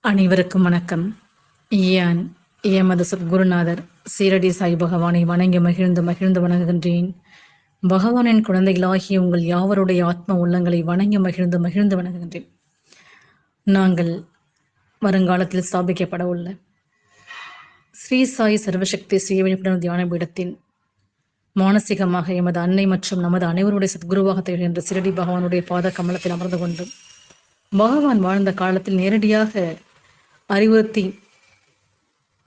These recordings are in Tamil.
அனைவருக்கும் வணக்கம். யான் எமது சத்குருநாதர் சீரடி சாய் பகவானை வணங்கி மகிழ்ந்து மகிழ்ந்து வணங்குகின்றேன். பகவானின் குழந்தைகளாகிய உங்கள் யாவருடைய ஆத்ம உள்ளங்களை வணங்கி மகிழ்ந்து மகிழ்ந்து வணங்குகின்றேன். நாங்கள் வருங்காலத்தில் ஸ்தாபிக்கப்பட உள்ள ஸ்ரீ சாய் சர்வசக்தி சுய விழிப்புணர்வு தியான பீடத்தின் மானசீகமாக எமது அன்னை மற்றும் நமது அனைவருடைய சத்குருவாக திகழ்கின்ற சிரடி பகவானுடைய பாத கமலத்தில் அமர்ந்து கொண்டு பகவான் வாழ்ந்த காலத்தில் நேரடியாக அறிவுறுத்தி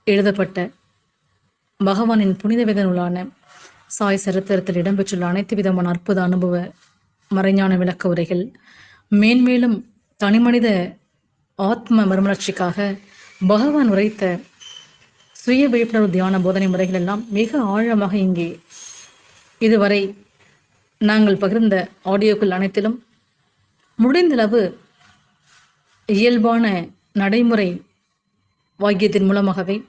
எழுதப்பட்ட பகவானின் புனித வேத நூலான சாய் சரித்திரத்தில் இடம்பெற்றுள்ள அனைத்து விதமான அற்புத அனுபவ மறைஞான விளக்க உரைகள் மேன்மேலும் தனிமனித ஆத்ம மறுமலர்ச்சிக்காக பகவான் உரைத்த சுய விழிப்புணர்வு தியான போதனை முறைகள் எல்லாம் மிக ஆழமாக இங்கே இதுவரை நாங்கள் பகிர்ந்த ஆடியோக்கள் அனைத்திலும் முடிந்தளவு இயல்பான நடைமுறை வாக்கியத்தின் மூலமாகவே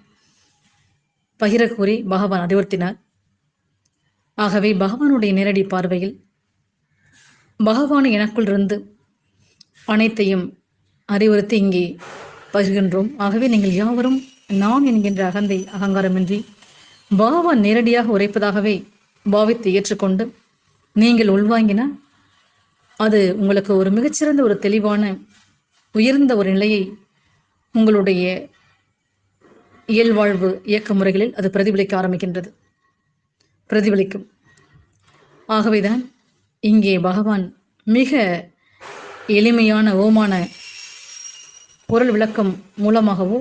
பகிர கூறி பகவான் அறிவுறுத்தினார் ஆகவே பகவானுடைய நேரடி பார்வையில் பகவான் எனக்குள் இருந்து அனைத்தையும் அறிவுறுத்தி இங்கே பகிர்கின்றோம். ஆகவே நீங்கள் யாவரும் நான் என்கின்ற அகந்தை அகங்காரமின்றி பகவான் நேரடியாக உரைப்பதாகவே பாவித்து ஏற்றுக்கொண்டு நீங்கள் உள்வாங்கினால் அது உங்களுக்கு ஒரு மிகச்சிறந்த ஒரு தெளிவான உயர்ந்த ஒரு நிலையை உங்களுடைய இயல்வாழ்வு இயக்க முறைகளில் அது பிரதிபலிக்க ஆரம்பிக்கின்றது. பிரதிபலிக்கும். ஆகவேதான் இங்கே பகவான் மிக எளிமையான ஓமான பொருள் விளக்கம் மூலமாகவோ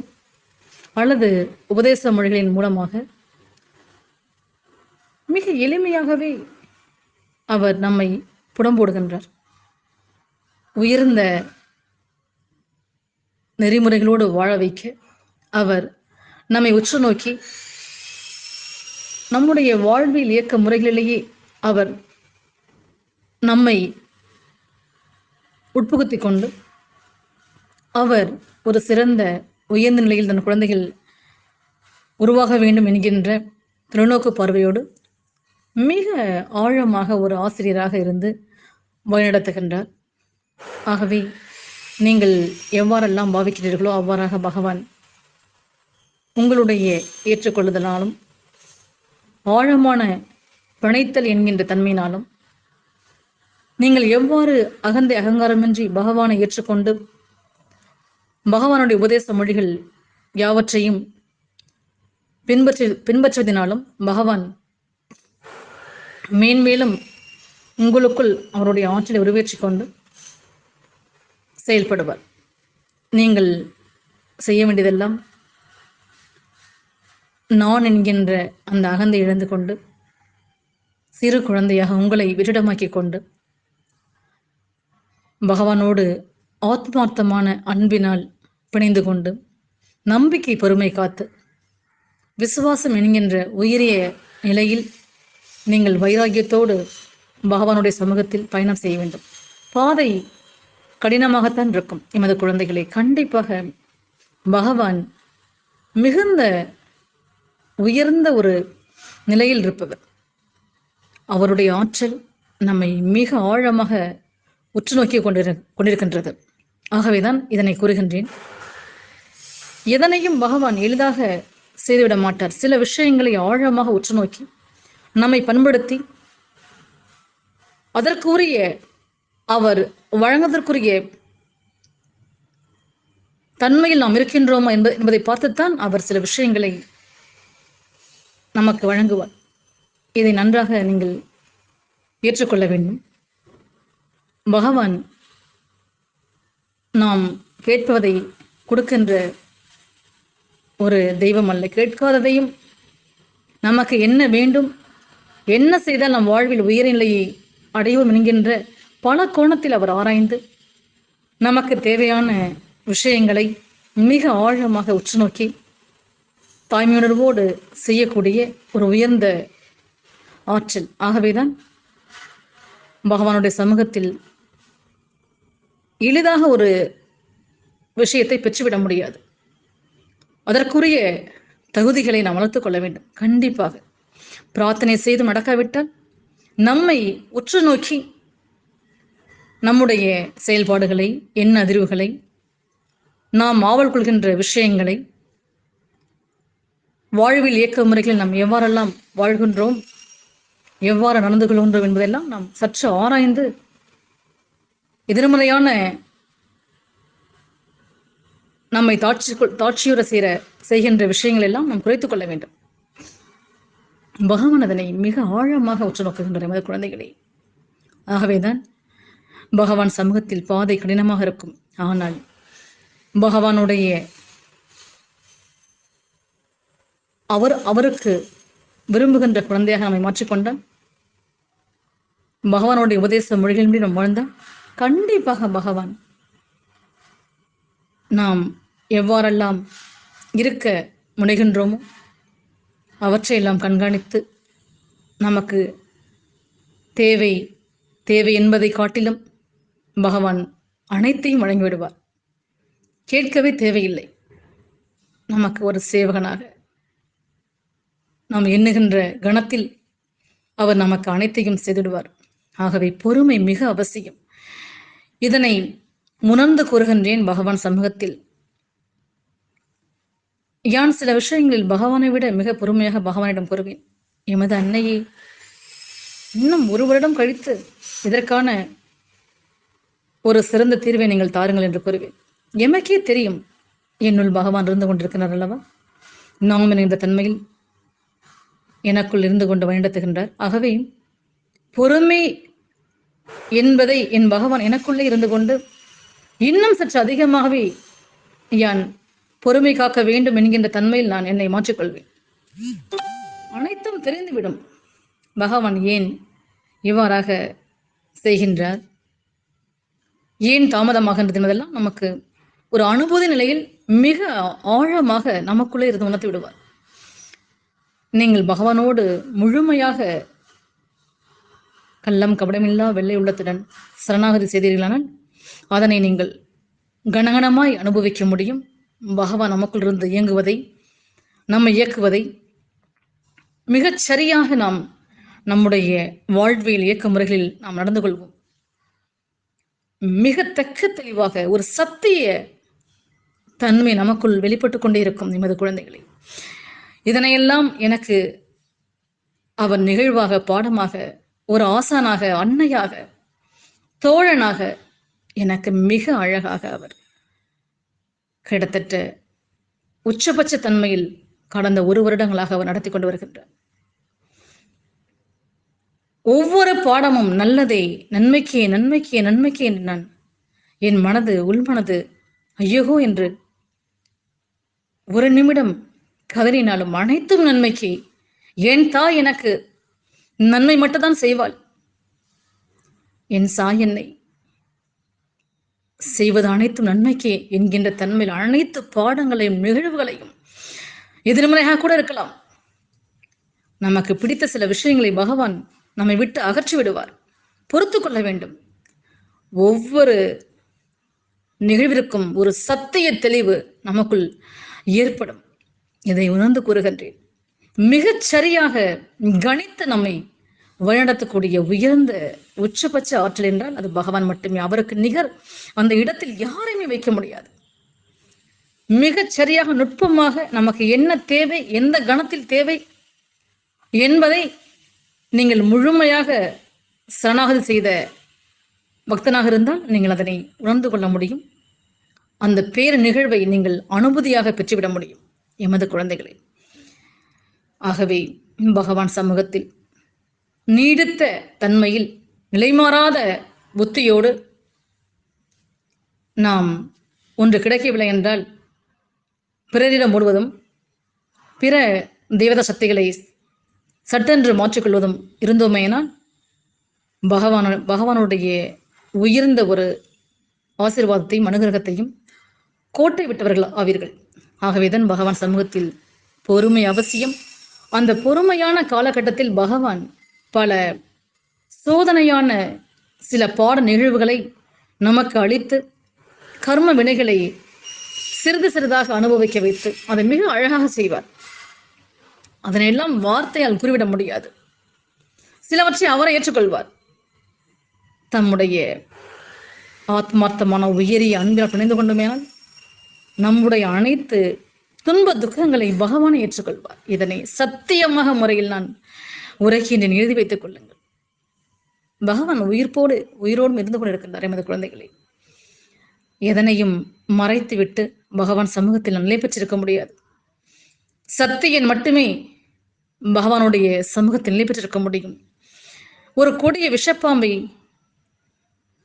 அல்லது உபதேச மொழிகளின் மூலமாக மிக எளிமையாகவே அவர் நம்மை புடம்போடுகின்றார். உயர்ந்த நெறிமுறைகளோடு வாழ வைக்க அவர் நம்மை உற்று நோக்கி நம்முடைய வாழ்வியல் இயக்க முறைகளிலேயே அவர் நம்மை உட்புகுத்தி கொண்டு அவர் ஒரு சிறந்த உயர்ந்த நிலையில் தன் குழந்தைகள் உருவாக வேண்டும் என்கின்ற தொலைநோக்கு பார்வையோடு மிக ஆழமாக ஒரு ஆசிரியராக இருந்து வழிநடத்துகின்றார். ஆகவே நீங்கள் எவ்வாறெல்லாம் பாவிக்கிறீர்களோ அவ்வாறாக பகவான் உங்களுடைய ஏற்றுக்கொள்ளுதலாலும் ஆழமான பிணைத்தல் என்கின்ற தன்மையினாலும் நீங்கள் எவ்வாறு அகந்தை அகங்காரமின்றி பகவானை ஏற்றுக்கொண்டு பகவானுடைய உபதேச மொழிகள் யாவற்றையும் பின்பற்றி பின்பற்றுவதனாலும் பகவான் மேன்மேலும் உங்களுக்குள் அவருடைய ஆற்றலை உருவேற்றி கொண்டு செயல்படுவார். நீங்கள் செய்ய வேண்டியதெல்லாம் நான் என்கின்ற அந்த அகந்தை இழந்து கொண்டு சிறு குழந்தையாக உங்களை விரிடமாக்கி கொண்டு பகவானோடு ஆத்மார்த்தமான அன்பினால் பிணைந்து கொண்டு நம்பிக்கை பொறுமை காத்து விசுவாசம் என்கின்ற உயரிய நிலையில் நீங்கள் வைராகியத்தோடு பகவானுடைய சமூகத்தில் பயணம் செய்ய வேண்டும். பாதை கடினமாகத்தான் இருக்கும். எமது குழந்தைகளை கண்டிப்பாக பகவான் மிகுந்த உயர்ந்த ஒரு நிலையில் இருப்பவர். அவருடைய ஆற்றல் நம்மை மிக ஆழமாக உற்று நோக்கி கொண்டிரு கொண்டிருக்கின்றது. ஆகவேதான் இதனை கூறுகின்றேன். எதனையும் பகவான் எளிதாக செய்துவிட மாட்டார். சில விஷயங்களை ஆழமாக உற்று நோக்கி நம்மை பண்படுத்தி அதற்குரிய அவர் வழங்குவதற்குரிய தன்மையில் நாம் இருக்கின்றோமா என்பது என்பதை பார்த்துத்தான் அவர் சில விஷயங்களை நமக்கு வழங்குவார். இதை நன்றாக நீங்கள் ஏற்றுக்கொள்ள வேண்டும். பகவான் நாம் கேட்பதை கொடுக்கின்ற ஒரு தெய்வம் அல்ல. கேட்காததையும் நமக்கு என்ன வேண்டும் என்ன செய்தால் நம் வாழ்வில் உயர்நிலையை அடைவோம் என்கின்ற பல கோணத்தில் அவர் ஆராய்ந்து நமக்கு தேவையான விஷயங்களை மிக ஆழமாக உற்று நோக்கி தாய்மையுணர்வோடு செய்யக்கூடிய ஒரு உயர்ந்த ஆற்றல். ஆகவேதான் பகவானுடைய சமூகத்தில் எளிதாக ஒரு விஷயத்தை பெற்றுவிட முடியாது. அதற்குரிய தகுதிகளை நாம் வளர்த்துக்கொள்ள வேண்டும். கண்டிப்பாக. பிரார்த்தனை செய்து நடக்காவிட்டால் நம்மை உற்று நோக்கி நம்முடைய செயல்பாடுகளை எண்ண அதிர்வுகளை நாம் ஆவல் கொள்கின்ற விஷயங்களை வாழ்வில் இயக்க முறைகளில் நாம் எவ்வாறெல்லாம் வாழ்கின்றோம் எவ்வாறு நடந்து கொள்கின்றோம் என்பதெல்லாம் நாம் சற்று ஆராய்ந்து எதிர்மறையான நம்மை தாட்சி தாட்சியுற செய்கிற செய்கின்ற விஷயங்கள் எல்லாம் நாம் குறைத்துக் கொள்ள வேண்டும். பகவான் அதனை மிக ஆழமாக உற்று நோக்குகின்றன எமது குழந்தைகளே. ஆகவேதான் பகவான் சமூகத்தில் பாதை கடினமாக இருக்கும். ஆனால் பகவானுடைய அவர் அவருக்கு விரும்புகின்ற குழந்தையாக நம்மை மாற்றிக்கொண்டால் பகவானுடைய உபதேச மொழிகளின்படி நாம் வாழ்ந்தால் கண்டிப்பாக பகவான் நாம் எவ்வாறெல்லாம் இருக்க முனைகின்றோமோ அவற்றையெல்லாம் கண்காணித்து நமக்கு தேவை தேவை என்பதை காட்டிலும் பகவான் அனைத்தையும் வழங்கிவிடுவார். கேட்கவே தேவையில்லை. நமக்கு ஒரு சேவகனாக நாம் எண்ணுகின்ற கணத்தில் அவர் நமக்கு அனைத்தையும் செய்திடுவார். ஆகவே பொறுமை மிக அவசியம். இதனை உணர்ந்து கூறுகின்றேன் பகவான் சமூகத்தில். யான் சில விஷயங்களில் பகவானை விட மிக பொறுமையாக பகவானிடம் கூறுவேன். எமது அன்னையை இன்னும் ஒரு வருடம் கழித்து இதற்கான ஒரு சிறந்த தீர்வை நீங்கள் தாருங்கள் என்று கூறுவேன். எமக்கே தெரியும் என்னுள் பகவான் இருந்து கொண்டிருக்கிறார் அல்லவா? நாம் இந்த தன்மையில் எனக்குள் இருந்து கொண்டு வழிநடத்துகின்றார். ஆகவே பொறுமை என்பதை என் பகவான் எனக்குள்ளே இருந்து கொண்டு இன்னும் சற்று அதிகமாகவே யான் பொறுமை காக்க வேண்டும் என்கின்ற தன்மையில் நான் என்னை மாற்றிக்கொள்வேன். அனைத்தும் தெரிந்துவிடும். பகவான் ஏன் இவ்வாறாக செய்கின்றார்? ஏன் தாமதமாகின்றது என்பதெல்லாம் நமக்கு ஒரு அனுபூதி நிலையில் மிக ஆழமாக நமக்குள்ளே இருந்து உணர்த்தி விடுவார். நீங்கள் பகவானோடு முழுமையாக கள்ளம் கபடமில்லா வெள்ளை உள்ளத்துடன் சரணாகதி செய்தீர்களானால் அதனை நீங்கள் கனகனமாய் அனுபவிக்க முடியும். பகவான் நமக்குள் இருந்து இயங்குவதை நம்மை இயக்குவதை மிகச் சரியாக நாம் நம்முடைய வாழ்வியல் இயக்க முறைகளில் நாம் நடந்து கொள்வோம். மிக தக்க தெளிவாக ஒரு சத்திய தன்மை நமக்குள் வெளிப்பட்டு கொண்டே இருக்கும் எமது குழந்தைகளை. இதனையெல்லாம் எனக்கு அவர் நிகழ்வாக பாடமாக ஒரு ஆசானாக அன்னையாக தோழனாக எனக்கு மிக அழகாக அவர் கிட்டத்தட்ட உச்சபட்ச தன்மையில் கடந்த ஒரு வருடங்களாக அவர் நடத்தி கொண்டு வருகின்றார். ஒவ்வொரு பாடமும் நல்லதே நன்மைக்கே நன்மைக்கே நன்மைக்கே என்று நான் என் மனது உள்மனது ஐயகோ என்று ஒரு நிமிடம் கதறினாலும் அனைத்தும் நன்மைக்கே. என் தாய் எனக்கு நன்மை மட்டும்தான் செய்வாள். என் சாய் என்னை செய்வது அனைத்தும் நன்மைக்கே என்கின்ற தன்மையில் அனைத்து பாடங்களையும் நிகழ்வுகளையும் எதிர்மறையாக கூட இருக்கலாம். நமக்கு பிடித்த சில விஷயங்களை பகவான் நம்மை விட்டு அகற்றி விடுவார். பொறுத்து கொள்ள வேண்டும். ஒவ்வொரு நிகழ்விற்கும் ஒரு சத்திய தெளிவு நமக்குள் ஏற்படும். இதை உணர்ந்து கூறுகின்றேன். மிகச் சரியாக கணித்து நம்மை வழிநடத்தக்கூடிய உயர்ந்த உச்சபட்ச ஆற்றல் என்றால் அது பகவான் மட்டுமே. அவருக்கு நிகர் அந்த இடத்தில் யாரையுமே வைக்க முடியாது. மிகச்சரியாக நுட்பமாக நமக்கு என்ன தேவை எந்த கணத்தில் தேவை என்பதை நீங்கள் முழுமையாக சரணாகதி செய்த பக்தனாக இருந்தால் நீங்கள் அதனை உணர்ந்து கொள்ள முடியும். அந்த பேர் நிகழ்வை நீங்கள் அனுமதியாக பெற்றுவிட முடியும். எமது குழந்தைகளை ஆகவே பகவான் சமூகத்தில் நீடித்த தன்மையில் நிலைமாறாத புத்தியோடு நாம் ஒன்று கிடைக்கவில்லை என்றால் பிறரிடம் ஓடுவதும் பிற தேவத சக்திகளை சட்டென்று மாற்றிக்கொள்வதும் இருந்தோமேனால் பகவான பகவானுடைய உயர்ந்த ஒரு ஆசீர்வாதத்தையும் அனுகிரகத்தையும் கோட்டை விட்டவர்கள் ஆவீர்கள். ஆகவேதான் பகவான் சமூகத்தில் பொறுமை அவசியம். அந்த பொறுமையான காலகட்டத்தில் பகவான் பல சோதனையான சில பாட நிகழ்வுகளை நமக்கு அளித்து கர்ம வினைகளை சிறிது சிறிதாக அனுபவிக்க வைத்து அதை மிக அழகாக செய்வார். அதனையெல்லாம் வார்த்தையால் குறிவிட முடியாது. சிலவற்றை அவரை ஏற்றுக்கொள்வார். தம்முடைய ஆத்மார்த்தமான உயரிய அன்பில் பிணைந்து கொண்டுமேனால் நம்முடைய அனைத்து துன்ப துக்கங்களை பகவானை ஏற்றுக்கொள்வார். இதனை சத்தியமாக முறையில் நான் உரைக்கின்றேன் எழுதி வைத்துக் கொள்ளுங்கள். பகவான் உயிர்ப்போடு உயிரோடும் இருந்து கொண்டிருக்கின்றார் எமது குழந்தைகளை. எதனையும் மறைத்துவிட்டு பகவான் சமூகத்தில் நிலை பெற்றிருக்க முடியாது. சத்தியன் மட்டுமே பகவானுடைய சமூகத்தில் நிலை பெற்றிருக்க முடியும். ஒரு கொடிய விஷப்பாம்பை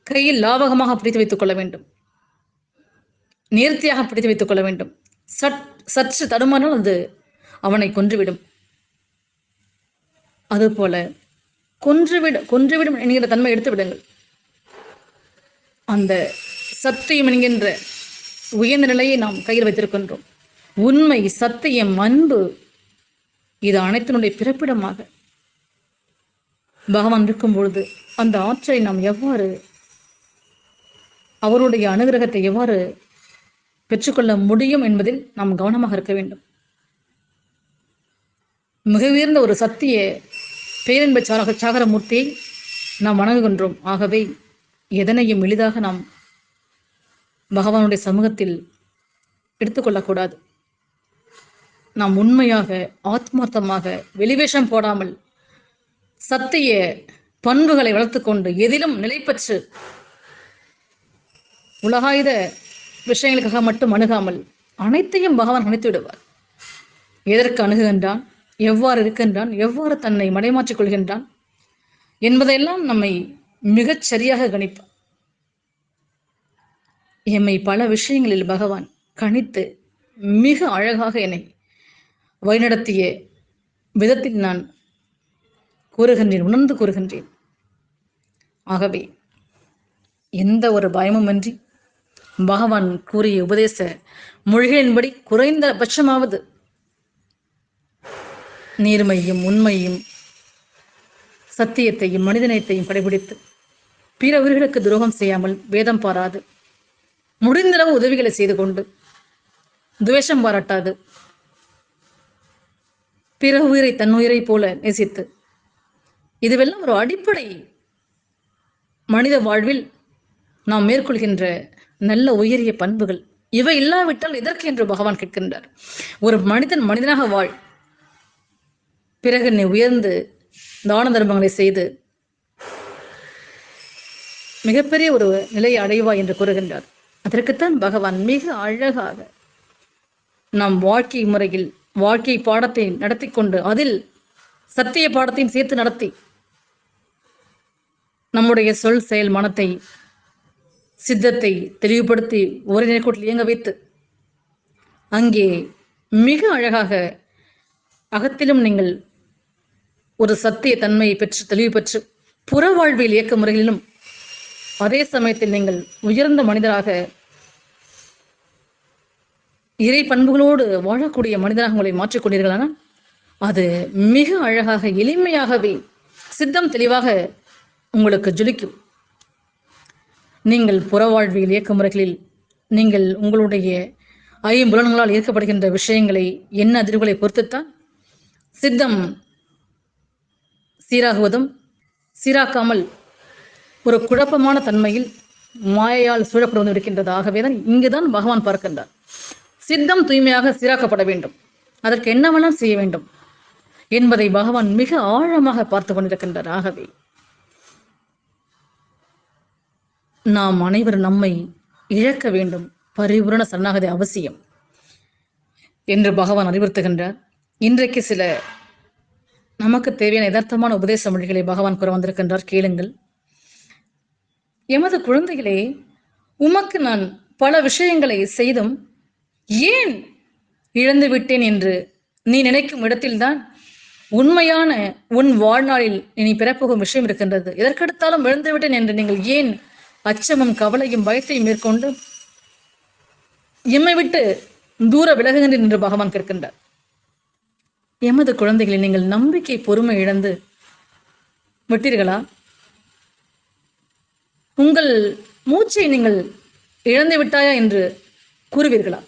கையில் லாவகமாக பிடித்து வைத்துக் கொள்ள வேண்டும். நேர்த்தியாக பிடித்து வைத்துக் கொள்ள வேண்டும். சட் சற்று தடுமாறினால் அது அவனை கொன்றுவிடும். அதுபோல கொன்றுவிட கொன்றுவிடும் என்கிற தன்மை எடுத்து விடுங்கள். அந்த சத்தியம் என்கின்ற உயர்ந்த நிலையை நாம் கையில் வைத்திருக்கின்றோம். உண்மை சத்தியம் அன்பு இது அனைத்தினுடைய பிறப்பிடமாக. பகவான் இருக்கும் பொழுது அந்த ஆற்றலை நாம் எவ்வாறு அவருடைய அனுகிரகத்தை எவ்வாறு பெற்றுக்கொள்ள முடியும் என்பதில் நாம் கவனமாக இருக்க வேண்டும். மிக உயர்ந்த ஒரு சத்திய பேரன்ப சாரக சாகரமூர்த்தியை நாம் வணங்குகின்றோம். ஆகவே எதனையும் எளிதாக நாம் பகவானுடைய சமூகத்தில் எடுத்துக்கொள்ளக்கூடாது. நாம் உண்மையாக ஆத்மார்த்தமாக வெளிவேஷம் போடாமல் சத்திய பண்புகளை வளர்த்துக்கொண்டு எதிலும் நிலைப்பற்று உலகாயுத விஷயங்களுக்காக மட்டும் அணுகாமல் அனைத்தையும் பகவான் அணைத்து விடுவார் எதற்கு அணுகுகின்றான்? எவ்வாறு இருக்கின்றான்? எவ்வாறு தன்னை மடைமாற்றிக் கொள்கின்றான்? என்பதையெல்லாம் நம்மை மிகச் சரியாக கணிப்பார் எம்மை பல விஷயங்களில் பகவான் கணித்து மிக அழகாக என்னை வழிநடத்திய விதத்தில் நான் கூறுகின்றேன் உணர்ந்து கூறுகின்றேன். ஆகவே எந்த ஒரு பயமுமின்றி பகவான் கூறிய உபதேச மொழிகளின்படி குறைந்தபட்சமாவது நீர்மையும் உண்மையும் சத்தியத்தையும் மனிதநேயத்தையும் கடைபிடித்து பிற உயிர்களுக்கு துரோகம் செய்யாமல் வேதம் பாராது. முடிந்தளவு உதவிகளை செய்து கொண்டு துவேஷம் பாராட்டாது. பிற உயிரை தன் உயிரை போல நேசித்து இதுவெல்லாம் ஒரு அடிப்படை மனித வாழ்வில் நாம் மேற்கொள்கின்ற நல்ல உயரிய பண்புகள். இவை இல்லாவிட்டால் எதற்கு என்று பகவான் கேட்கின்றார். ஒரு மனிதன் மனிதனாக வாழ் பிறகு நீ உயர்ந்து தான தர்மங்களை செய்து மிகப்பெரிய ஒரு நிலையை அடைவாய் என்று கூறுகின்றார். அதற்குத்தான் பகவான் மிக அழகாக நம் வாழ்க்கை முறையில் வாழ்க்கை பாடத்தை நடத்தி கொண்டு அதில் சத்திய பாடத்தையும் சேர்த்து நடத்தி நம்முடைய சொல் செயல் மனத்தை சித்தத்தை தெளிவுபடுத்தி ஒரே நேர்கோட்டில் இயங்க வைத்து அங்கே மிக அழகாக அகத்திலும் நீங்கள் ஒரு சத்திய தன்மையை பெற்று தெளிவு பெற்று புற வாழ்வியல் இயக்க முறைகளிலும் அதே சமயத்தில் நீங்கள் உயர்ந்த மனிதராக இறை பண்புகளோடு வாழக்கூடிய மனிதராக உங்களை மாற்றிக்கொண்டீர்களானால் அது மிக அழகாக எளிமையாகவே சித்தம் தெளிவாக உங்களுக்கு ஜொலிக்கும். நீங்கள் புற வாழ்வியல் இயக்க முறைகளில் நீங்கள் உங்களுடைய ஐம்புலன்களால் ஈர்க்கப்படுகின்ற விஷயங்களை என்ன அதிர்வுகளை பொறுத்துத்தான் சித்தம் சீராகுவதும் சீராக்காமல் ஒரு குழப்பமான தன்மையில் மாயையால் சூழப்படுவது இருக்கின்றது ஆகவே தான் இங்குதான் பகவான் பார்க்கின்றார். சித்தம் தூய்மையாக சீராக்கப்பட வேண்டும். அதற்கு என்னவெல்லாம் செய்ய வேண்டும் என்பதை பகவான் மிக ஆழமாக பார்த்து கொண்டிருக்கின்றார். ஆகவே நாம் அனைவரும் நம்மை இழக்க வேண்டும். பரிபூரண சரணாகதி அவசியம் என்று பகவான் அறிவுறுத்துகின்றார். இன்றைக்கு சில நமக்கு தேவையான யதார்த்தமான உபதேச மொழிகளை பகவான் கூற வந்திருக்கின்றார் கேளுங்கள். எமது குழந்தைகளே உமக்கு நான் பல விஷயங்களை செய்தும் ஏன் இழந்து விட்டேன் என்று நீ நினைக்கும் இடத்தில்தான் உண்மையான உன் வாழ்நாளில் இனி பிறப்போகும் விஷயம் இருக்கின்றது. எதற்கெடுத்தாலும் இழந்து விட்டேன் என்று நீங்கள் ஏன் அச்சமும் கவலையும் பயத்தையும் மேற்கொண்டு எம்மை விட்டு தூர விலகுகின்றேன் என்று பகவான் கேட்கின்றார். எமது குழந்தைகளை நீங்கள் நம்பிக்கை பொறுமை இழந்து விட்டீர்களா? உங்கள் மூச்சை நீங்கள் இழந்து விட்டாயா என்று கூறுவீர்களா?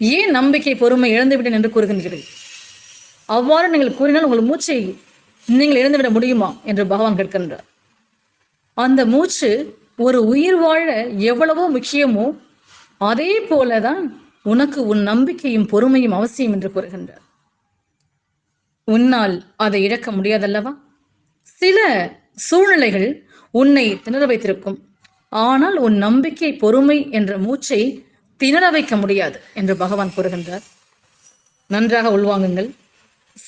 ஏன் நம்பிக்கை பொறுமை இழந்து விட்டேன் என்று கூறுகின்றீர்கள்? அவ்வாறு நீங்கள் கூறினால் உங்கள் மூச்சை நீங்கள் இழந்துவிட முடியுமா என்று பகவான் கேட்கின்றார். அந்த மூச்சு ஒரு உயிர் வாழ எவ்வளவோ முக்கியமோ அதே போலதான் உனக்கு உன் நம்பிக்கையும் பொறுமையும் அவசியம் என்று கூறுகின்றார். உன்னால் அதை இழக்க முடியாதல்லவா? சில சூழ்நிலைகள் உன்னை திணற வைத்திருக்கும். ஆனால் உன் நம்பிக்கை பொறுமை என்ற மூச்சை திணற வைக்க முடியாது என்று பகவான் கூறுகின்றார். நன்றாக உள்வாங்குங்கள்.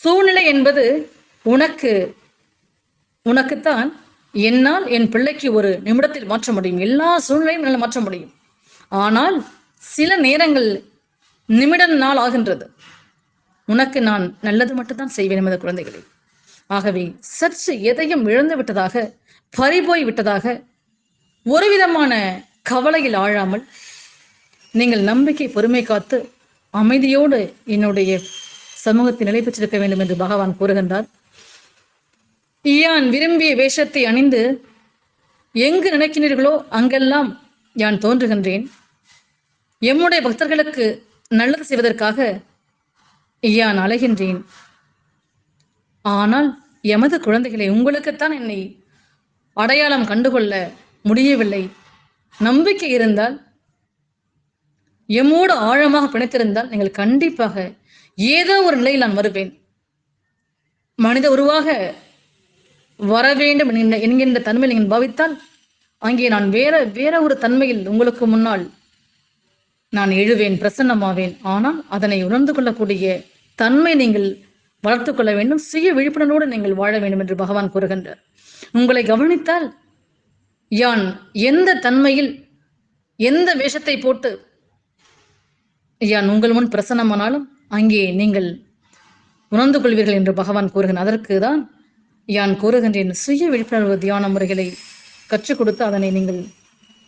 சூழ்நிலை என்பது உனக்கு உனக்குத்தான் என்னால் என் பிள்ளைக்கு ஒரு நிமிடத்தில் மாற்ற முடியும். எல்லா சூழ்நிலையும் என்னால் மாற்ற முடியும். ஆனால் சில நேரங்கள் நிமிட நாள் ஆகின்றது. உனக்கு நான் நல்லது மட்டும்தான் செய்வேன் எமது குழந்தைகளே. ஆகவே சற்று எதையும் இழந்து விட்டதாக பறிபோய் விட்டதாக ஒரு விதமான கவலையில் ஆழாமல் நீங்கள் நம்பிக்கை பொறுமை காத்து அமைதியோடு என்னுடைய சமூகத்தில் நிலை பெற்றிருக்க வேண்டும் என்று பகவான் கூறுகின்றார். யான் விரும்பிய வேஷத்தை அணிந்து எங்கு நினைக்கிறீர்களோ அங்கெல்லாம் யான் தோன்றுகின்றேன். எம்முடைய பக்தர்களுக்கு நல்லது செய்வதற்காக யான் அழகின்றேன் ஆனால் எமது குழந்தைகளை உங்களுக்குத்தான் என்னை அடையாளம் கண்டுகொள்ள முடியவில்லை. நம்பிக்கை இருந்தால் எம்மோடு ஆழமாக பிணைத்திருந்தால் நீங்கள் கண்டிப்பாக ஏதோ ஒரு நிலையில் நான் வருவேன். மனித உருவாக வர வேண்டும் என்கின்ற- என்கின்ற தன்மையில் நீங்கள் பாவித்தால் அங்கே நான் வேற வேற ஒரு தன்மையில் உங்களுக்கு முன்னால் நான் எழுவேன் பிரசன்னமாவேன். ஆனால் அதனை உணர்ந்து கொள்ளக்கூடிய தன்மை நீங்கள் வளர்த்து கொள்ள வேண்டும். சுய விழிப்புணர்வோடு நீங்கள் வாழ வேண்டும் என்று பகவான் கூறுகின்றார். உங்களை கவனித்தால் யான் எந்த தன்மையில் எந்த வேஷத்தை போட்டு யான் உங்கள் முன் பிரசன்னமானாலும் அங்கே நீங்கள் உணர்ந்து கொள்வீர்கள் என்று பகவான் கூறுகிறான் அதற்கு தான் யான் கூறுகின்றேன். சுய விழிப்புணர்வு தியான முறைகளை கற்றுக் கொடுத்து அதனை நீங்கள்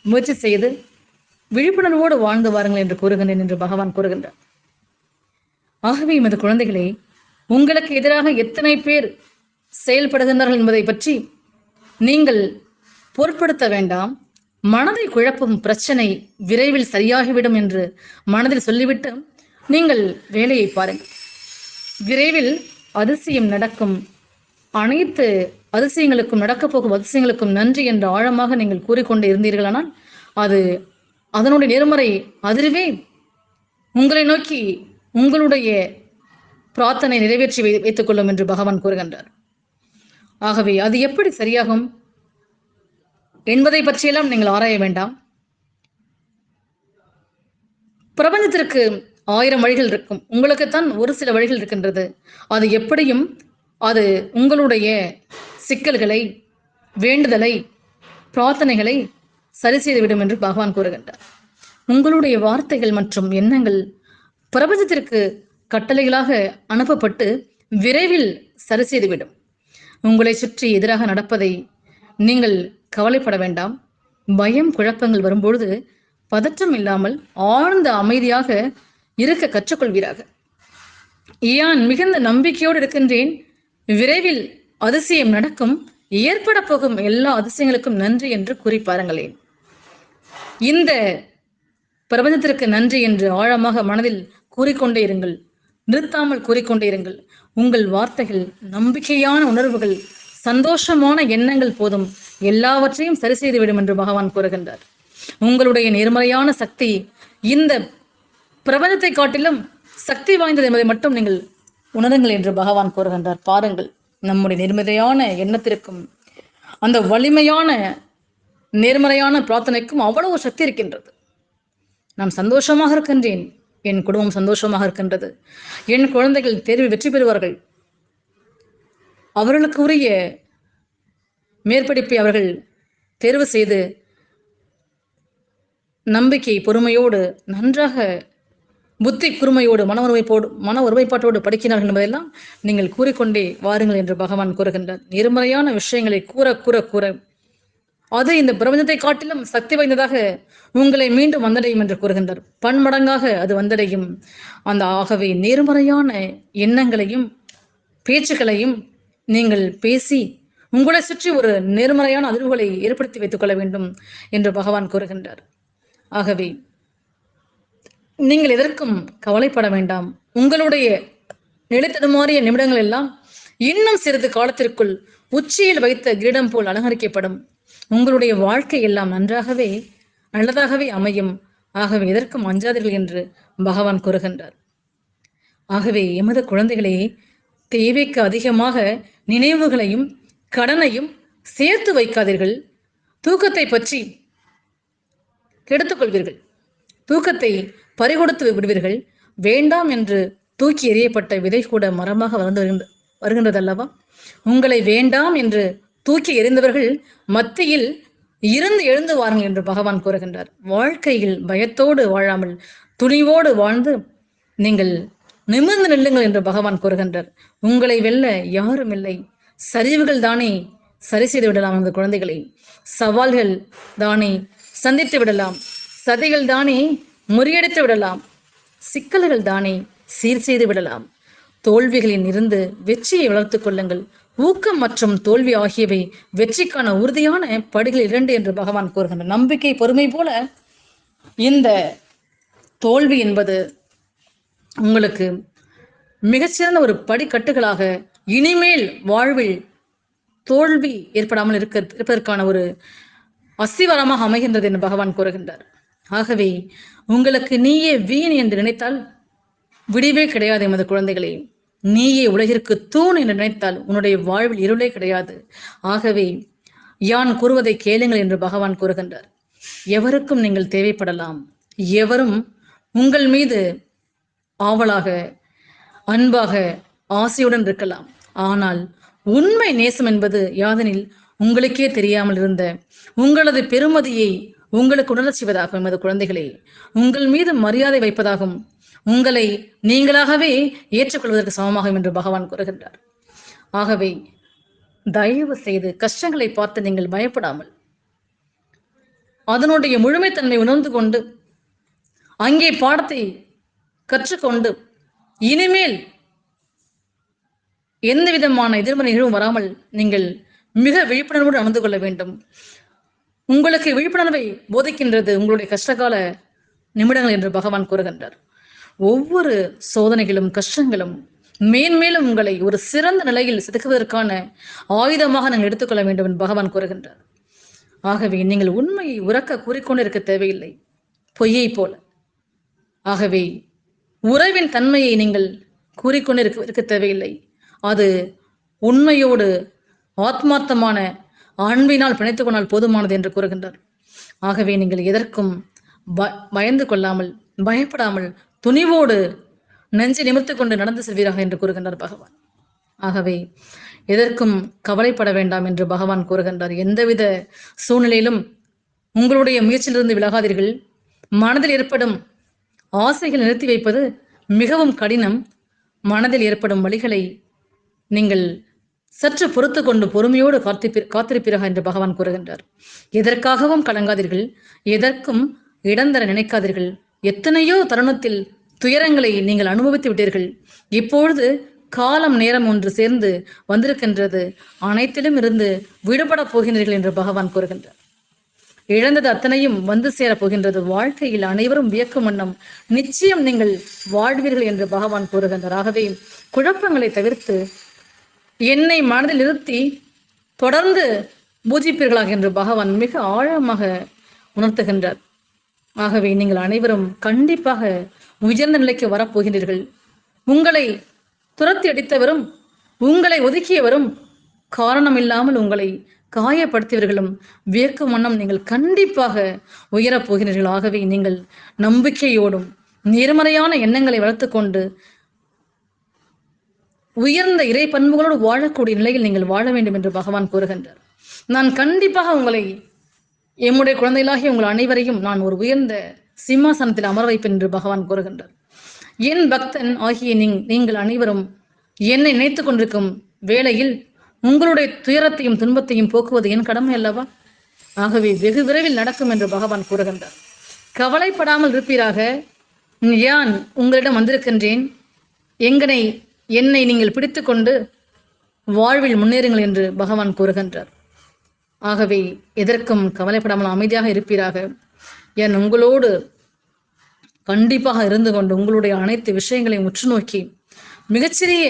முயற்சி செய்து விழிப்புணர்வோடு வாழ்ந்து வாருங்கள் என்று கூறுகின்றேன் என்று பகவான் கூறுகின்றார். ஆகவே எமது குழந்தைகளே உங்களுக்கு எதிராக எத்தனை பேர் செயல்படுகின்றார்கள் என்பதை பற்றி நீங்கள் பொருட்படுத்த வேண்டாம். மனதை குழப்பும் பிரச்சனை விரைவில் சரியாகிவிடும் என்று மனதில் சொல்லிவிட்டு நீங்கள் வேலையை பாருங்கள். விரைவில் அதிசயம் நடக்கும் அனைத்து அதிசயங்களுக்கும் நடக்கப் போகும் அதிசயங்களுக்கும் நன்றி என்று ஆழமாக நீங்கள் கூறிக்கொண்டு இருந்தீர்களானால் அது அதனுடைய நேர்மறை அதிர்வே உங்களை நோக்கி உங்களுடைய பிரார்த்தனை நிறைவேற்றி வை வைத்துக் கொள்ளும் என்று பகவான் கூறுகின்றார். ஆகவே அது எப்படி சரியாகும்? என்பதை பற்றியெல்லாம் நீங்கள் ஆராய வேண்டாம். பிரபஞ்சத்திற்கு ஆயிரம் வழிகள் இருக்கும். உங்களுக்குத்தான் ஒரு சில வழிகள் இருக்கின்றது. அது எப்படியும் அது உங்களுடைய சிக்கல்களை வேண்டுதலை பிரார்த்தனைகளை சரி செய்துவிடும் என்று பகவான் கூறுகின்றார். உங்களுடைய வார்த்தைகள் மற்றும் எண்ணங்கள் பிரபஞ்சத்திற்கு கட்டளைகளாக அனுப்பப்பட்டு விரைவில் சரி செய்துவிடும். உங்களை சுற்றி எதிராக நடப்பதை நீங்கள் கவலைப்பட வேண்டாம். பயம் குழப்பங்கள் வரும்பொழுது பதற்றம் இல்லாமல் ஆழ்ந்த அமைதியாக இருக்க கற்றுக்கொள்வீராக. யான் மிகுந்த நம்பிக்கையோடு இருக்கின்றேன்? விரைவில் அதிசயம் நடக்கும் ஏற்பட போகும் எல்லா அதிசயங்களுக்கும் நன்றி என்று கூறி பாருங்களேன். இந்த பிரபஞ்சத்திற்கு நன்றி என்று ஆழமாக மனதில் கூறிக்கொண்டே இருங்கள். நிறுத்தாமல் கூறிக்கொண்டே இருங்கள். உங்கள் வார்த்தைகள் நம்பிக்கையான உணர்வுகள் சந்தோஷமான எண்ணங்கள் போதும். எல்லாவற்றையும் சரி செய்துவிடும் என்று பகவான் கூறுகின்றார். உங்களுடைய நேர்மறையான சக்தி இந்த பிரபஞ்சத்தை காட்டிலும் சக்தி வாய்ந்தது என்பதை மட்டும் நீங்கள் உணருங்கள் என்று பகவான் கூறுகின்றார். பாருங்கள் நம்முடைய நேர்மறையான எண்ணத்திற்கும் அந்த வலிமையான நேர்மறையான பிரார்த்தனைக்கும் அவ்வளவு சக்தி இருக்கின்றது. நான் சந்தோஷமாக இருக்கின்றேன் என் குடும்பம் சந்தோஷமாக இருக்கின்றது. என் குழந்தைகள் தேர்வில் வெற்றி பெறுவார்கள். அவர்களுக்கு உரிய மேற்படிப்பை அவர்கள் தேர்வு செய்து நம்பிக்கை பொறுமையோடு நன்றாக புத்தி குறுமையோடு மன ஒருமைப்போடு மன ஒருமைப்பாட்டோடு படிக்கிறார்கள் என்பதெல்லாம் நீங்கள் கூறிக்கொண்டே வாருங்கள் என்று பகவான் கூறுகின்றார். நேர்மறையான விஷயங்களை கூற கூற கூற அது இந்த பிரபஞ்சத்தை காட்டிலும் சக்தி வாய்ந்ததாக உங்களை மீண்டும் வந்தடையும் என்று கூறுகின்றார். பன்மடங்காக அது வந்தடையும். அந்த ஆகவே நேர்மறையான எண்ணங்களையும் பேச்சுக்களையும் நீங்கள் பேசி உங்களை சுற்றி ஒரு நேர்மறையான அதிர்வுகளை ஏற்படுத்தி வைத்துக் கொள்ள வேண்டும் என்று பகவான் கூறுகின்றார். ஆகவே நீங்கள் எதற்கும் கவலைப்பட வேண்டாம். உங்களுடைய நிலைத்தடுமாறிய நிமிடங்கள் எல்லாம் இன்னும் சிறிது காலத்திற்குள் உச்சியில் வைத்த கிரீடம் போல் அலங்கரிக்கப்படும். உங்களுடைய வாழ்க்கை எல்லாம் நன்றாகவே நல்லதாகவே அமையும். ஆகவே எதற்கும் அஞ்சாதீர்கள் என்று பகவான் கூறுகின்றார். ஆகவே எமது குழந்தைகளே தேவைக்கு அதிகமாக நினைவுகளையும் கடனையும் சேர்த்து வைக்காதீர்கள். தூக்கத்தை பற்றி கெடுத்துக்கொள்வீர்கள். தூக்கத்தை பறிகொடுத்து விடுவீர்கள். வேண்டாம் என்று தூக்கி எறியப்பட்ட விதை கூட மரமாக வளர்ந்து வருகின்ற வருகின்றதல்லவா? உங்களை வேண்டாம் என்று தூக்கி எறிந்தவர்கள் மத்தியில் இருந்து எழுந்து வாருங்கள் என்று பகவான் கூறுகின்றார். வாழ்க்கையில் பயத்தோடு வாழாமல் துணிவோடு வாழ்ந்து நீங்கள் நிமிர்ந்து நில்லுங்கள் என்று பகவான் கூறுகின்றார். உங்களை வெல்ல யாரும் இல்லை. சரிவுகள் தானே சரி செய்து விடலாம் அந்த குழந்தைகளை. சவால்கள் தானே சந்தித்து விடலாம். சதிகள் தானே முறியடித்து விடலாம். சிக்கல்கள் தானே சீர் செய்து விடலாம். தோல்விகளில் இருந்து வெற்றியை வளர்த்து கொள்ளுங்கள். ஊக்கம் மற்றும் தோல்வி ஆகியவை வெற்றிக்கான உறுதியான படிகள் இரண்டு என்று பகவான் கூறுகின்றார். நம்பிக்கை பொறுமை போல இந்த தோல்வி என்பது உங்களுக்கு மிகச்சிறந்த ஒரு படிக்கட்டுகளாக இனிமேல் வாழ்வில் தோல்வி ஏற்படாமல் இருக்க இருப்பதற்கான ஒரு அசிவரமாக அமைகின்றது என்று பகவான் கூறுகின்றார். ஆகவே உங்களுக்கு நீயே வீண் என்று நினைத்தால் விடிவே கிடையாது எமது குழந்தைகளே. நீயே உலகிற்கு தூண் என்று நினைத்தால் உன்னுடைய வாழ்வில் இருளே கிடையாது. ஆகவே யான் கூறுவதை கேளுங்கள் என்று பகவான் கூறுகின்றார். எவருக்கும் நீங்கள் தேவைப்படலாம். எவரும் உங்கள் மீது ஆவலாக அன்பாக ஆசையுடன் இருக்கலாம். ஆனால் உண்மை நேசம் என்பது யாதெனில் உங்களுக்கே தெரியாமல் இருந்த உங்களது பெருமதியை உங்களுக்கு உணரச் செய்வதாகும் எமது குழந்தைகளே. உங்கள் மீது மரியாதை வைப்பதாகும் உங்களை நீங்களாகவே ஏற்றுக்கொள்வதற்கு சமமாகும் என்று பகவான் கூறுகின்றார். ஆகவே தயவு செய்து கஷ்டங்களை பார்த்து நீங்கள் பயப்படாமல் அதனுடைய முழுமைத்தன்மை உணர்ந்து கொண்டு அங்கே பாடத்தை கற்றுக்கொண்டு இனிமேல் எந்த விதமான எதிர்மறை நிகழ்வும் வராமல் நீங்கள் மிக விழிப்புணர்வோடு நடந்து கொள்ள வேண்டும். உங்களுக்கு விழிப்புணர்வை போதிக்கின்றது உங்களுடைய கஷ்டகால நிமிடங்கள் என்று பகவான் கூறுகின்றார். ஒவ்வொரு சோதனைகளும் கஷ்டங்களும் மேன்மேலும் உங்களை ஒரு சிறந்த நிலையில் செதுக்குவதற்கான ஆயுதமாக நாங்கள் எடுத்துக்கொள்ள வேண்டும் என்று பகவான் கூறுகின்றார். ஆகவே நீங்கள் உண்மையை உறக்க கூறிக்கொண்டு இருக்க தேவையில்லை. பொய்யை போல. ஆகவே உறவின் தன்மையை நீங்கள் கூறிக்கொண்டு இருக்க இருக்க தேவையில்லை. அது உண்மையோடு ஆத்மார்த்தமான அன்பினால் பிணைத்து கொண்டால் போதுமானது என்று கூறுகின்றார். ஆகவே நீங்கள் எதற்கும் ப- பயந்து கொள்ளாமல் பயப்படாமல் துணிவோடு நெஞ்சை நிமிர்த்து கொண்டு நடந்து செல்வீராக என்று கூறுகின்றார் பகவான். ஆகவே எதற்கும் கவலைப்பட வேண்டாம் என்று பகவான் கூறுகின்றார். எந்தவித சூழ்நிலையிலும் உங்களுடைய முயற்சியிலிருந்து விலகாதீர்கள். மனதில் ஏற்படும் ஆசைகள் நிறுத்தி வைப்பது மிகவும் கடினம். மனதில் ஏற்படும் வழிகளை நீங்கள் சற்று பொறுத்து கொண்டு பொறுமையோடு காத்திருப்பீர் காத்திருப்பீராக என்று பகவான் கூறுகின்றார். எதற்காகவும் கலங்காதீர்கள். எதற்கும் இடந்தர நினைக்காதீர்கள். எத்தனையோ தருணத்தில் துயரங்களை நீங்கள் அனுபவித்து விட்டீர்கள். இப்பொழுது காலம் நேரம் ஒன்று சேர்ந்து வந்திருக்கின்றது. அனைத்திலும் இருந்து விடுபடப் போகின்றீர்கள் என்று பகவான் கூறுகின்றார். இழந்தது அத்தனையும் வந்து சேரப் போகின்றது. வாழ்க்கையில் அனைவரும் வியக்கும் வண்ணம் நிச்சயம் நீங்கள் வாழ்வீர்கள் என்று பகவான் கூறுகின்றார். ஆகவே குழப்பங்களை தவிர்த்து என்னை மனதில் நிறுத்தி தொடர்ந்து பூஜிப்பீர்களாக என்று பகவான் மிக ஆழமாக உணர்த்துகின்றார். ஆகவே நீங்கள் அனைவரும் கண்டிப்பாக உயர்ந்த நிலைக்கு வரப்போகின்றீர்கள். உங்களை துரத்தி அடித்தவரும் உங்களை ஒதுக்கியவரும் காரணமில்லாமல் உங்களை காயப்படுத்தியவர்களும் வியக்கும் வண்ணம் நீங்கள் கண்டிப்பாக உயரப் போகிறீர்கள் ஆகவே நீங்கள் நம்பிக்கையோடும் நேர்மறையான எண்ணங்களை வளர்த்துக்கொண்டு உயர்ந்த இறை பண்புகளோடு வாழக்கூடிய நிலையில் நீங்கள் வாழ வேண்டும் என்று பகவான் கூறுகின்றார். நான் கண்டிப்பாக உங்களை எம்முடைய குழந்தைகளாகி உங்கள் அனைவரையும் நான் ஒரு உயர்ந்த சிம்மாசனத்தில் அமர வைப்பேன் என்று பகவான் கூறுகின்றார். என் பக்தன் ஆகிய நீங்கள் அனைவரும் என்னை நினைத்து கொண்டிருக்கும் வேளையில் உங்களுடைய துயரத்தையும் துன்பத்தையும் போக்குவது என் கடமை அல்லவா? ஆகவே வெகு விரைவில் நடக்கும் என்று பகவான் கூறுகின்றார். கவலைப்படாமல் இருப்பீராக யான் உங்களிடம் வந்திருக்கின்றேன். எங்கனை என்னை நீங்கள் பிடித்துக்கொண்டு வாழ்வில் முன்னேறுங்கள் என்று பகவான் கூறுகின்றார். ஆகவே எதற்கும் கவலைப்படாமல் அமைதியாக இருப்பீராக. என் உங்களோடு கண்டிப்பாக இருந்து கொண்டு உங்களுடைய அனைத்து விஷயங்களையும் உற்று நோக்கி மிகச்சிறிய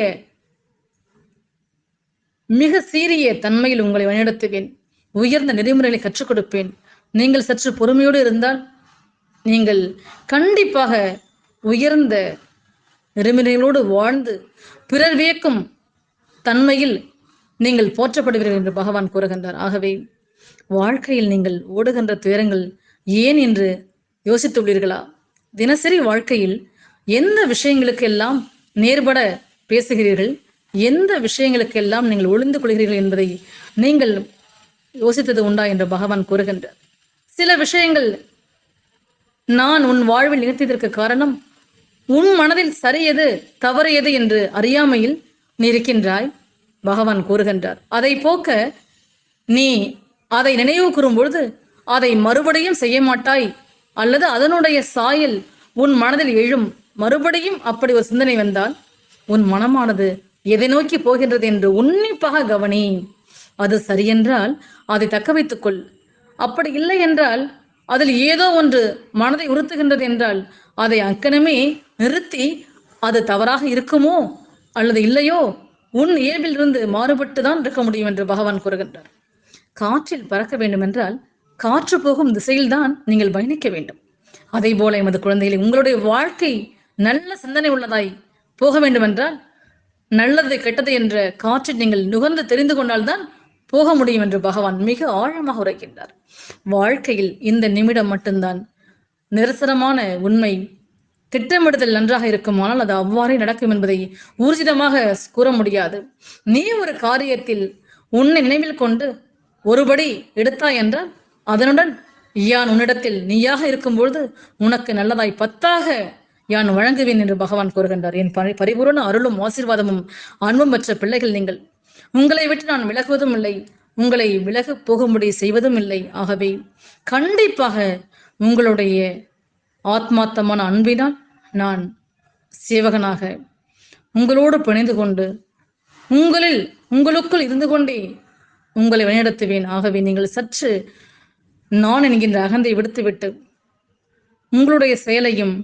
மிக சீரிய தன்மையில் உங்களை வழிநடத்துவேன். உயர்ந்த நெறிமுறைகளை கற்றுக் கொடுப்பேன். நீங்கள் சற்று பொறுமையோடு இருந்தால் நீங்கள் கண்டிப்பாக உயர்ந்த நெறிமுறைகளோடு வாழ்ந்து பிறர் வியக்கும் தன்மையில் நீங்கள் போற்றப்படுவீர்கள் என்று பகவான் கூறுகின்றார். ஆகவே வாழ்க்கையில் நீங்கள் ஓடுகின்ற துயரங்கள் ஏன் என்று யோசித்துள்ளீர்களா? தினசரி வாழ்க்கையில் எந்த விஷயங்களுக்கு எல்லாம் நேர்பட பேசுகிறீர்கள்? எந்த விஷயங்களுக்கு எல்லாம் நீங்கள் ஒளிந்து கொள்கிறீர்கள் என்பதை நீங்கள் யோசித்தது உண்டா என்று பகவான் கூறுகின்றார். சில விஷயங்கள் நான் உன் வாழ்வில் நிறுத்தியதற்கு காரணம் உன் மனதில் சரியது தவறு எது என்று அறியாமையில் நீ இருக்கின்றாய். பகவான் கூறுகின்றார். அதை போக்க நீ அதை நினைவு கூறும் பொழுது அதை மறுபடியும் செய்ய மாட்டாய். அல்லது அதனுடைய சாயல் உன் மனதில் எழும். மறுபடியும் அப்படி ஒரு சிந்தனை வந்தால் உன் மனமானது எதை நோக்கி போகின்றது என்று உன்னிப்பாக கவனி. அது சரியென்றால் அதை தக்க வைத்துக்கொள். அப்படி இல்லை என்றால் அதில் ஏதோ ஒன்று மனதை உறுத்துகின்றது என்றால் அதை அக்கணமே நிறுத்தி அது தவறாக இருக்குமோ அல்லது இல்லையோ உன் இயல்பிலிருந்து மாறுபட்டு தான் இருக்க முடியும் என்று பகவான் கூறுகின்றார். காற்றில் பறக்க வேண்டும் என்றால் காற்று போகும் திசையில்தான் நீங்கள் பயணிக்க வேண்டும். அதே போல எமது குழந்தைகளை உங்களுடைய வாழ்க்கை நல்ல சிந்தனை உள்ளதாய் போக வேண்டுமென்றால் நல்லது கெட்டது என்ற காற்றில் நீங்கள் நுகர்ந்து தெரிந்து கொண்டால்தான் போக முடியும் என்று பகவான் மிக ஆழமாக உரைக்கின்றார். வாழ்க்கையில் இந்த நிமிடம் மட்டும்தான் நிரசனமான உண்மை திட்டமிடுதல் நன்றாக இருக்குமானால் அது அவ்வாறே நடக்கும் என்பதை ஊர்ஜிதமாக கூற முடியாது. நீ ஒரு காரியத்தில் உன்னை நினைவில் கொண்டு ஒருபடி எடுத்தாய் என்றால் அதனுடன் யான் உன்னிடத்தில் நீயாக இருக்கும்பொழுது உனக்கு நல்லதாய் பத்தாக யான் வழங்குவேன் என்று பகவான் கூறுகின்றார். என் பரி பரிபூரண அருளும் ஆசீர்வாதமும் அன்பும் பெற்ற பிள்ளைகள் நீங்கள். உங்களை விட்டு நான் விலகுவதும் இல்லை. உங்களை விலகு போகும்படி செய்வதும் இல்லை. ஆகவே கண்டிப்பாக உங்களுடைய ஆத்மாத்தமான அன்பினால் நான் சேவகனாக உங்களோடு பிணைந்து கொண்டு உங்களில் உங்களுக்குள் இருந்து கொண்டே உங்களை வழிநடத்துவேன். ஆகவே நீங்கள் சற்று நான் என்கின்ற அகந்தை விடுத்துவிட்டு உங்களுடைய செயலையும்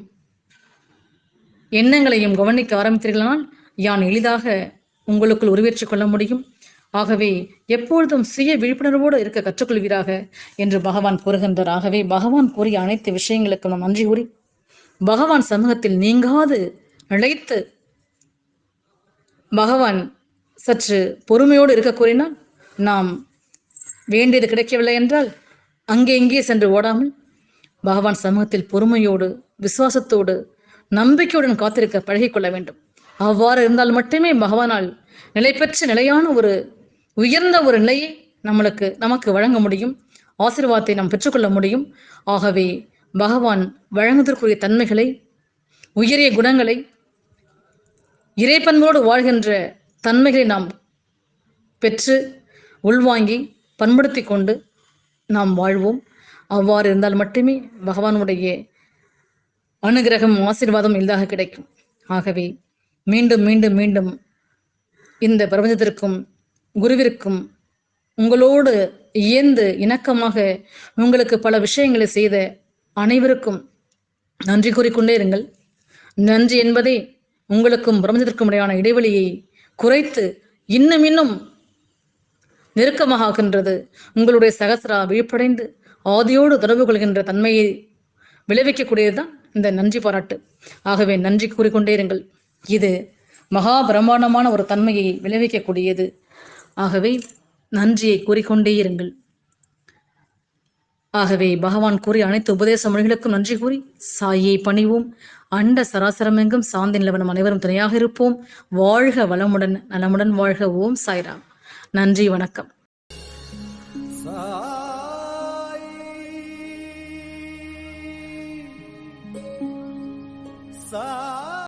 எண்ணங்களையும் கவனிக்க ஆரம்பித்தீர்களானால் யான் எளிதாக உங்களுக்குள் உருவேற்றிக் கொள்ள முடியும். ஆகவே எப்பொழுதும் சுய விழிப்புணர்வோடு இருக்க கற்றுக்கொள்வீராக? என்று பகவான் கூறுகின்றார் ஆகவே பகவான் கூறிய அனைத்து விஷயங்களுக்கும் நாம் நன்றி கூறி பகவான் சமூகத்தில் நீங்காது நிலைத்து பகவான் சற்று பொறுமையோடு இருக்க கூறினால் நாம் வேண்டியது கிடைக்கவில்லை என்றால் அங்கே இங்கே சென்று ஓடாமல் பகவான் சமூகத்தில் பொறுமையோடு விசுவாசத்தோடு நம்பிக்கையுடன் காத்திருக்க பழகிக்கொள்ள வேண்டும். அவ்வாறு இருந்தால் மட்டுமே பகவானால் நிலை பெற்ற நிலையான ஒரு உயர்ந்த ஒரு நிலையை நம்மளுக்கு நமக்கு வழங்க முடியும். ஆசீர்வாதத்தை நாம் பெற்றுக்கொள்ள முடியும். ஆகவே பகவான் வழங்குவதற்குரிய தன்மைகளை உயரிய குணங்களை இறைப்பண்போடு வாழ்கின்ற தன்மைகளை நாம் பெற்று உள்வாங்கி பண்படுத்தி கொண்டு நாம் வாழ்வோம். அவ்வாறு இருந்தால் மட்டுமே பகவானுடைய அனுகிரகம் ஆசீர்வாதம் எளிதாக கிடைக்கும். ஆகவே மீண்டும் மீண்டும் மீண்டும் இந்த பிரபஞ்சத்திற்கும் குருவிற்கும் உங்களோடு இயந்து இணக்கமாக உங்களுக்கு பல விஷயங்களை செய்த அனைவருக்கும் நன்றி கூறிக்கொண்டே இருங்கள். நன்றி என்பதே உங்களுக்கும் பிரபஞ்சத்திற்கும் இடையான இடைவெளியை குறைத்து இன்னும் இன்னும் நெருக்கமாக ஆகின்றது உங்களுடைய சகசரா விழிப்படைந்து ஆதியோடு தொடர்பு கொள்கின்ற தன்மையை விளைவிக்கக்கூடியதுதான் இந்த நன்றி பாராட்டு. ஆகவே நன்றி கூறிக்கொண்டே இருங்கள். இது மகா பிரம்மாண்டமான ஒரு தன்மையை விளைவிக்கக்கூடியது. ஆகவே நன்றியை கூறிக்கொண்டே இருங்கள். ஆகவே பகவான் கூறிய அனைத்து உபதேச மொழிகளுக்கும் நன்றி கூறி சாயை பணிவோம். அண்ட சராசரமெங்கும் சாந்தி நிலவனம் அனைவரும் துணையாக இருப்போம். வாழ்க வளமுடன் நலமுடன் வாழ்க. ஓம் சாய்ராம். நன்றி வணக்கம்.